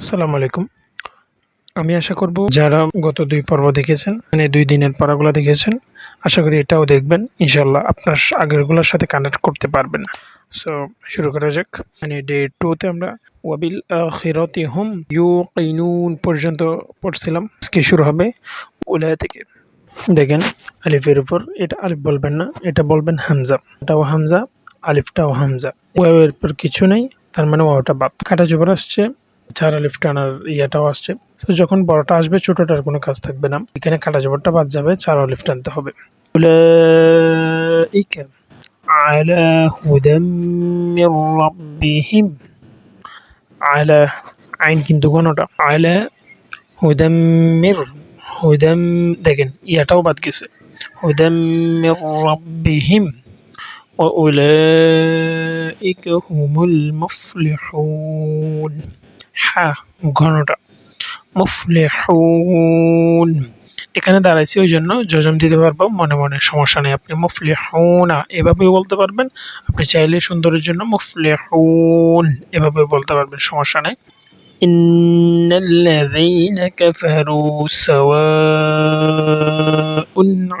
আসসালামু আলাইকুম। আমি আশা করব যারা গত দুই পর্ব দেখেছেন মানে দুই দিনের পড়াগুলো দেখেছেন, আশা করি এটাও দেখবেন। ইনশাল্লাহ আপনার আগেরগুলোর সাথে কানেক্ট করতে পারবেন। সো শুরু করা যাক। মানে ডে টুতে আমরা ওয়াবিল খিরতি হুম ইউ ইনুন পর্যন্ত পড়ছিলাম। আজকে শুরু হবে উলায়া থেকে। দেখেন, আলিফের উপর এটা আলিফ বলবেন না, এটা বলবেন হামজা। এটাও হামজা, আলিফটাও হামজা। ওয়াওয়ের উপর কিছু নেই, তার মানে ওয়াওটা বাদ। কাটা জবর আসছে চার আলিফ টানার ইয়াটাও আসছে তো যখন বড়টা আসবে ছোটটার কোনো কাজ থাকবে না এখানে কাটা জবরটা বাদ যাবে চার আলিফ টানতে হবে أولئك على هدى من ربهم على আইন কিন্তু কোনোটা আলা হুদাম্মির হুদাম দেখেন ইয়াটাও বাদ গেছে হুদাম্মির রাব্বিহিম وأولئك هم المفلحون হ্যাঁ ঘনটা মুফলিহুন এখানে দাঁড়াইছি ওই জন্য যজম দিতে পারবো মনে মনে সমস্যা নেই আপনি মুফলিহুনা এভাবেও বলতে পারবেন আপনি চাইলে সুন্দরের জন্য মুফলিহুন এভাবে বলতে পারবেন সমস্যা নেই إن الذين كفروا سواء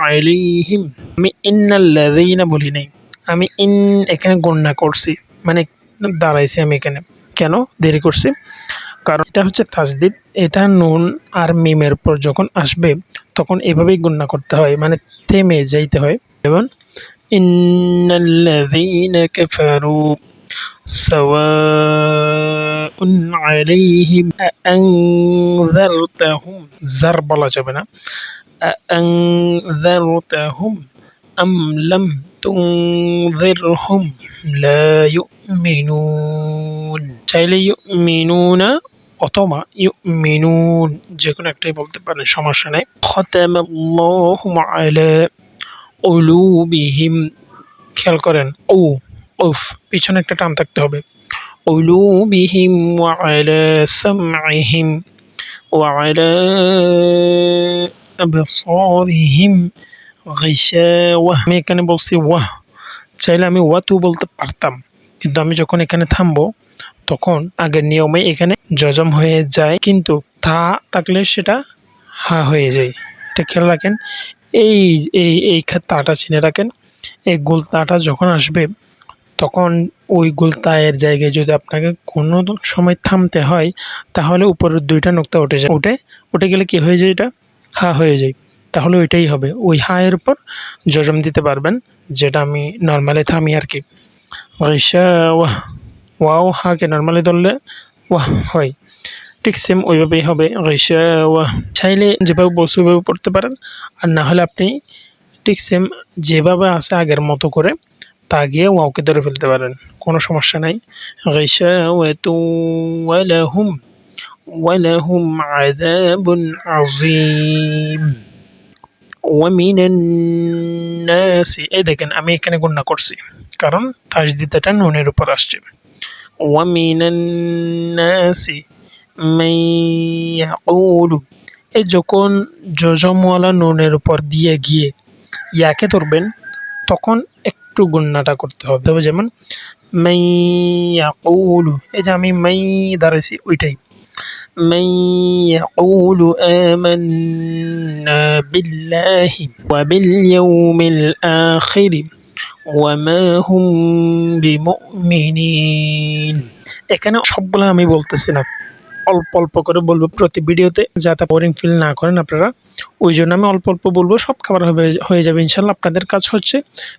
عليهم আমি ইন্নাল্লাযীনা বলি নাই আমি ইন এখানে গণনা করছি মানে দাঁড়াইছি আমি এখানে কেন দেরি করছি? কারণ এটা হচ্ছে তাজদিদ, এটা নুন আর মিমের পর যখন আসবে, তখন এভাবেই গণনা করতে হয় মানে থেমে যাইতে হয়। আনযারতাহুম জার বলা যাবে না তুনযিরহুম লা ইউমিনুন চাইলে ইউমিনুনা অথবা ইউমিনুন যে কোনো একটাই বলতে পারেন, সমস্যা নেই। খতামাল্লাহু আলা উলুবিহিম। খেয়াল করেন, ও, উফ, পিছনে একটা টান থাকতে হবে। উলুবিহিম ওয়া আলা সামঈহিম ওয়া আলা গিশাওয়াহ আমি এখানে বলছি, ওয়াহ, চাইলে আমি ওয়াতু বলতে পারতাম। কিন্তু আমি যখন এখানে থামবো, তখন আগের নিয়মে এখানে যজম হয়ে যায়। কিন্তু তা থাকলে সেটা হা হয়ে যায়। এটা খেয়াল রাখেন, এই এই এই তাটা চিনে রাখেন। এই গোল তাটা যখন আসবে, তখন ওই গোল তায়ের জায়গায় যদি আপনাকে কোনো সময় থামতে হয়, তাহলে উপরের দুইটা নোক্তা উঠে যায়। উঠে উঠে গেলে কি হয়ে যায় এটা? হা হয়ে যায়। তাহলে ওইটাই হবে। ওই হায়ের উপর জজম দিতে পারবেন, যেটা আমি নর্মালি থামি আর কি। ওয়াহ, ওয়াও, হাকে নর্মালি ধরলে ওয়াহ হয়। ঠিক সেম ওইভাবেই হবে। ওয়াহ, চাইলে যেভাবে বসে ওইভাবে পড়তে পারেন। আর না হলে আপনি ঠিক সেম যেভাবে আছে আগের মতো করে তা গিয়ে ওয়াওকে ধরে ফেলতে পারেন। কোনো সমস্যা নাই। ঐশা, ওয়াতু, ওয়ালাহুম ওয়ালাহুম আযাবুন আযীম। ওয়ামিন নাসি এই দেখেন, আমি এখানে গণনা করছি। কারণ তাজদিদাটা নুনের উপর আসছে। ওয়ামিন নাসি মাইয়াকুলু এই যখন যজমওয়ালা নুনের উপর দিয়ে গিয়ে ইয়াকে ধরবেন, তখন একটু গণনাটা করতে হবে। যেমন মাইয়াকুলু এই যে আমি মাই দাঁড়াইছি, ওইটাই। من يقول آمنا بالله وباليوم الآخر وما هم بمؤمنين এখানে সবগুলো আমি বলতেছি না অল্প অল্প করে বলবো প্রতি ভিডিওতে যাতে বোরিং ফিল না করেন আপনারা ওই জন্য আমি অল্প অল্প বলবো সব খাবার হবে হয়ে যাবে ইনশাল্লাহ আপনাদের কাজ হচ্ছে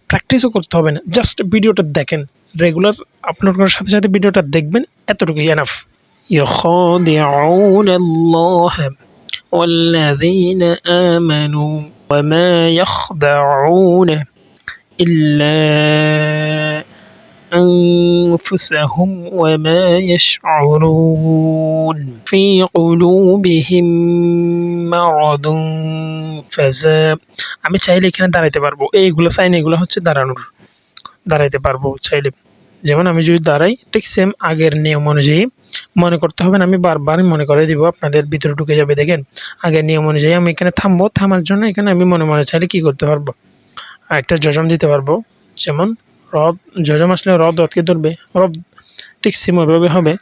প্র্যাকটিসও করতে হবে না জাস্ট ভিডিওটা দেখেন রেগুলার আপলোড করার সাথে সাথে ভিডিওটা দেখবেন এতটুকুই এনাফ يخادعون الله والذين آمنوا وما يخدعون إلا أنفسهم وما يشعرون في قلوبهم مرض فزاد আমি চাইলে এখানে দাঁড়াইতে পারবো এইগুলো সাইন এগুলো হচ্ছে দাঁড়ানোর দাঁড়াইতে পারবো চাইলে যেমন আমি যদি দাঁড়াই ঠিক সেম আগের নিয়ম অনুযায়ী মনে করতে হবে না, আমি বারবার মনে করে দিব, আপনাদের ভিতরে ঢুকে যাবে, দেখেন। আগের নিয়ম অনুযায়ী আমি এখানে থামবো, থামার জন্য এখানে আমি মনে মনে চাইলে কী করতে পারব? একটা যজম দিতে পারব, যেমন রব যজম আসলে রব রথকে ধরবে, রব ঠিক সেমভাবে হবে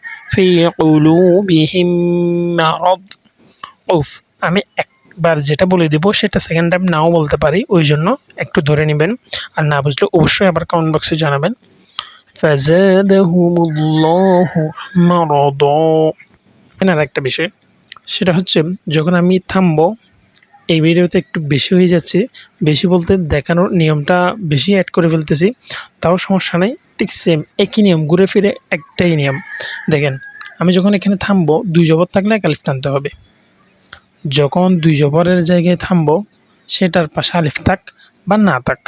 উফ, আমি একবার যেটা বলে দেবো, সেটা সেকেন্ড টাইম নাও বলতে পারি, ওই জন্য একটু ধরে নেবেন, আর না বুঝলে অবশ্যই আবার কমেন্ট বক্সে জানাবেন। এনার একটা বিষয়, সেটা হচ্ছে যখন আমি থামবো, এই ভিডিওতে একটু বেশি হয়ে যাচ্ছে, বেশি বলতে দেখানোর নিয়মটা বেশি অ্যাড করে ফেলতেছি, তাও সমস্যা নেই, ঠিক সেম একই নিয়ম, ঘুরে ফিরে একটাই নিয়ম। দেখেন, আমি যখন এখানে থামবো, দুই জবর থাকলে আলিফ টানতে হবে। যখন দুই জবরের জায়গায় থামবো, সেটার পাশে আলিফ থাক বা না থাক,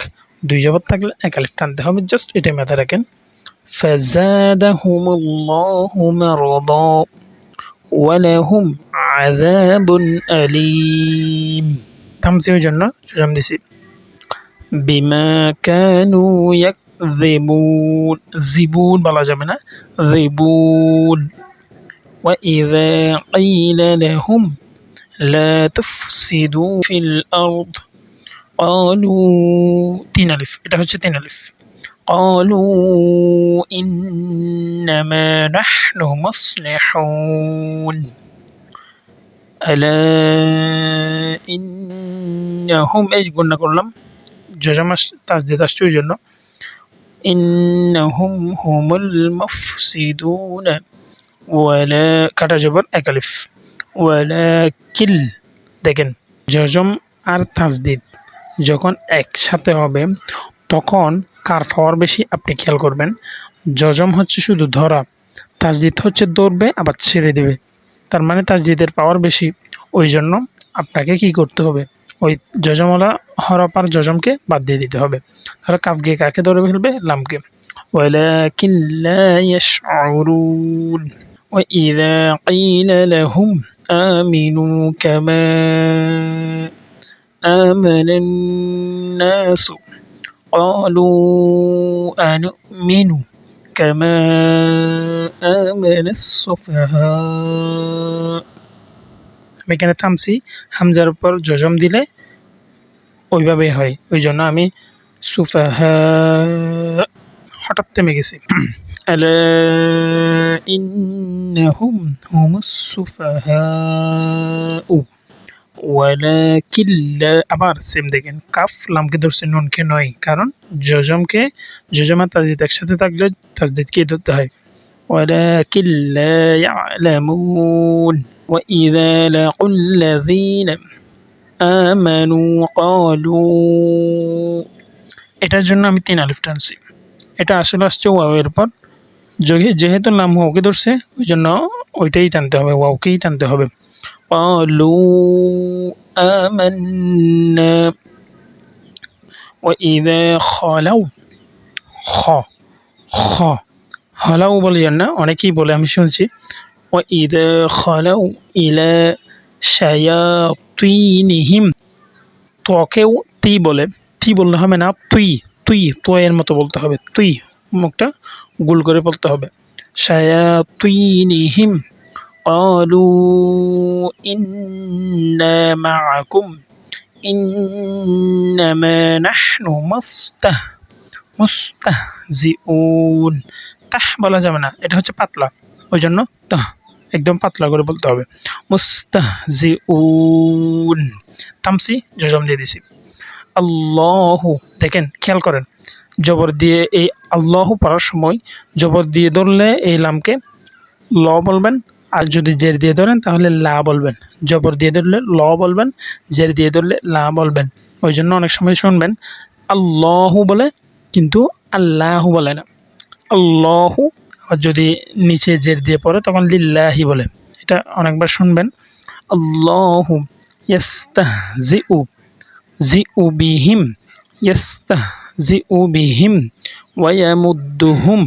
দুই জবর থাকলে এক আলিফ টানতে হবে জাস্ট এটাই মাথায় রাখেন। فزادهم الله مرضا ولهم عذاب أليم. تمسيو جنة جرم بما كانوا يكذبون. زبون بلا جمنا ذبون وإذا قيل لهم لا تفسدوا في الأرض قالوا تنالف إذا تنالف قالوا إنما نحن مصلحون ألا إنهم إيش قلنا كلهم جزم تسديد জন্য إنهم هم المفسدون ولا কাটা জবর একালিফ ওয়ালাকিল দেখেন জজম আর তাসদিদ যখন একসাথে হবে তখন কার পাওয়ার বেশি আপনি খেয়াল করবেন জজম হচ্ছে শুধু ধরা তাজদিদ হচ্ছে দৌড়বে আবার ছেড়ে দেবে তার মানে তাজদিদের পাওয়ার বেশি ওই জন্য আপনাকে কি করতে হবে ওই যজমলা হরপার যজমকে বাদ দিয়ে দিতে হবে তাহলে কাপ গিয়ে কাকে ধরে ফেলবে লামকে ولكن لا يشعرون وإذا قيل لهم آمنوا كما آمن الناس قالوا أنؤمن كما آمن السفهاء আমি এখানে থামছি হামজার উপর জজম দিলে ওইভাবেই হয় ওই জন্য আমি সুফাহা হঠাৎ থেমে গেছি ألا إنهم هم السفهاء ওয়ালাকিল্লা আবার সেম দেখেন কাফ লামকে ধরছে নুনকে নয় কারণ জজমকে জজমা তাজদিদ একসাথে থাকলে তাজদিদকে ধরতে হয় ওয়ালাকিল্লা ইয়ালামুন وإذا لقوا الذين آمنوا قالوا এটার জন্য আমি তিন আলিফ টানছি এটা আসলে আসছে ওয়াওয়ের পর যেহেতু নাম ওকে ধরছে ওই জন্য ওইটাই টানতে হবে ওয়াওকেই টানতে হবে قالوا آمنا وإذا خلوا খ খ হলাও বলিয়েন না অনেকেই বলে আমি শুনছি ও ঈদ খলাউ ইলা শায়াতিনহিম তোকেও তি বলে তি বললে হবে না তুই তুই তোয়ের মতো বলতে হবে তুই মুখটা গোল করে বলতে হবে শায়াতিনহিম قالوا إنا معكم إنما نحن مسته মুস্তাহজিউন তাহ বলা যাবে না এটা হচ্ছে পাতলা ওই জন্য তাহ একদম পাতলা করে বলতে হবে মুস্তাহজিউন তামসি জজম দিয়ে দিছি আল্লাহ দেখেন খেয়াল করেন জবর দিয়ে এই আল্লাহ পড়ার সময় জবর দিয়ে ধরলে এই লামকে ল বলবেন আর যদি জের দিয়ে ধরেন, তাহলে লা বলবেন। জবর দিয়ে ধরলে ল বলবেন, জের দিয়ে ধরলে লা বলবেন। ওই জন্য অনেক সময় শুনবেন, আল্লাহু বলে কিন্তু আল্লাহু বলে না। আল্লাহু আর যদি নিচে জের দিয়ে পড়ে, তখন লিল্লাহি বলে। এটা অনেকবার শুনবেন, আল্লাহু ইয়াস্তাহ জি উ জি উ বিহিম ইয়াস্তাহ জি উ বিহিম ওয়ামুদ্দুহুম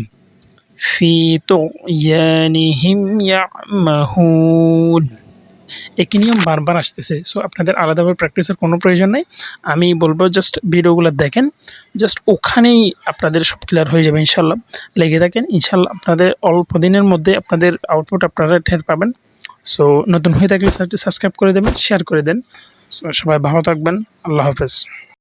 ফি তুগয়ানিহিম ইয়ামাহুন একই নিয়ম বারবার আসতেছে? সো আপনাদের আলাদাভাবে প্র্যাকটিসের কোনো প্রয়োজন নেই। আমি বলব জাস্ট ভিডিওগুলো দেখেন। জাস্ট ওখানেই আপনাদের সব ক্লিয়ার হয়ে যাবে ইনশাল্লাহ লেগে থাকেন। ইনশাল্লাহ আপনাদের অল্প দিনের মধ্যে আপনাদের আউটপুট আপনারা ঠের পাবেন। সো নতুন হয়ে থাকলে সাবস্ক্রাইব করে দেবেন শেয়ার করে দেন। সবাই ভালো থাকবেন। আল্লাহ হাফেজ।